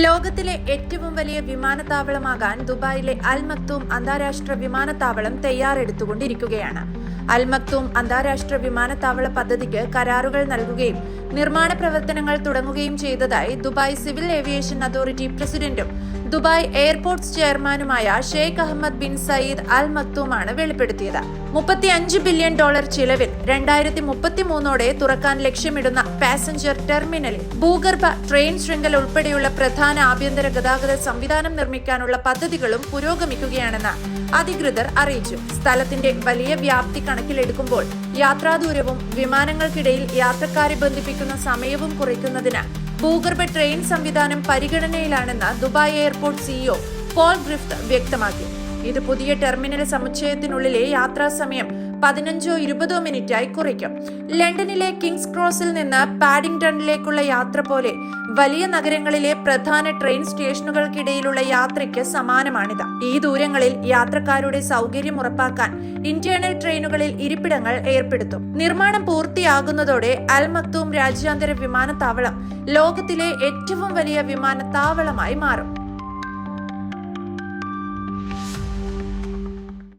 ലോകത്തിലെ ഏറ്റവും വലിയ വിമാനത്താവളമാകാൻ ദുബായിലെ അൽ മക്തൂം അന്താരാഷ്ട്ര വിമാനത്താവളം തയ്യാറെടുത്തുകൊണ്ടിരിക്കുകയാണ്. അൽ മക്തൂം അന്താരാഷ്ട്ര വിമാനത്താവള പദ്ധതിക്ക് കരാറുകൾ നൽകുകയും നിർമ്മാണ പ്രവർത്തനങ്ങൾ തുടങ്ങുകയും ചെയ്തതായി ദുബായ് സിവിൽ ഏവിയേഷൻ അതോറിറ്റി പ്രസിഡന്റും ദുബായ് എയർപോർട്ട്സ് ചെയർമാനുമായ Sheikh Ahmed bin Saeed Al മക്തൂമാണ് വെളിപ്പെടുത്തിയത്. മുപ്പത്തി അഞ്ച് ബില്യൺ ഡോളർ ചിലവിൽ രണ്ടായിരത്തി മുപ്പത്തി മൂന്നോടെ തുറക്കാൻ ലക്ഷ്യമിടുന്ന പാസഞ്ചർ ടെർമിനലിൽ ഭൂഗർഭ ട്രെയിൻ ശൃംഖല ഉൾപ്പെടെയുള്ള പ്രധാന ആഭ്യന്തര ഗതാഗത സംവിധാനം നിർമ്മിക്കാനുള്ള പദ്ധതികളും പുരോഗമിക്കുകയാണെന്ന് അധികൃതർ അറിയിച്ചു. സ്ഥലത്തിന്റെ വലിയ വ്യാപ്തി കണക്കിലെടുക്കുമ്പോൾ യാത്രാദൂരവും വിമാനങ്ങൾക്കിടയിൽ യാത്രക്കാരെ ബന്ധിപ്പിക്കുന്ന സമയവും കുറയ്ക്കുന്നതിന് ഭൂഗർഭ ട്രെയിൻ സംവിധാനം പരിഗണനയിലാണെന്ന് Dubai airport CEO Paul Griffith വ്യക്തമാക്കി. ഇത് പുതിയ ടെർമിനൽ സമുച്ചയത്തിനുള്ളിലെ യാത്രാ സമയം പതിനഞ്ചോ ഇരുപതോ മിനിറ്റായി കുറയ്ക്കും. ലണ്ടനിലെ കിങ്സ് ക്രോസിൽ നിന്ന് പാഡിംഗ്ടണിലേക്കുള്ള യാത്ര പോലെ വലിയ നഗരങ്ങളിലെ പ്രധാന ട്രെയിൻ സ്റ്റേഷനുകൾക്കിടയിലുള്ള യാത്രയ്ക്ക് സമാനമാണിത്. ഈ ദൂരങ്ങളിൽ യാത്രക്കാരുടെ സൗകര്യം ഉറപ്പാക്കാൻ ഇന്റേണൽ ട്രെയിനുകളിൽ ഇരിപ്പിടങ്ങൾ ഏർപ്പെടുത്തും. നിർമ്മാണം പൂർത്തിയാകുന്നതോടെ അൽ മക്തൂം രാജ്യാന്തര വിമാനത്താവളം ലോകത്തിലെ ഏറ്റവും വലിയ വിമാനത്താവളമായി മാറും.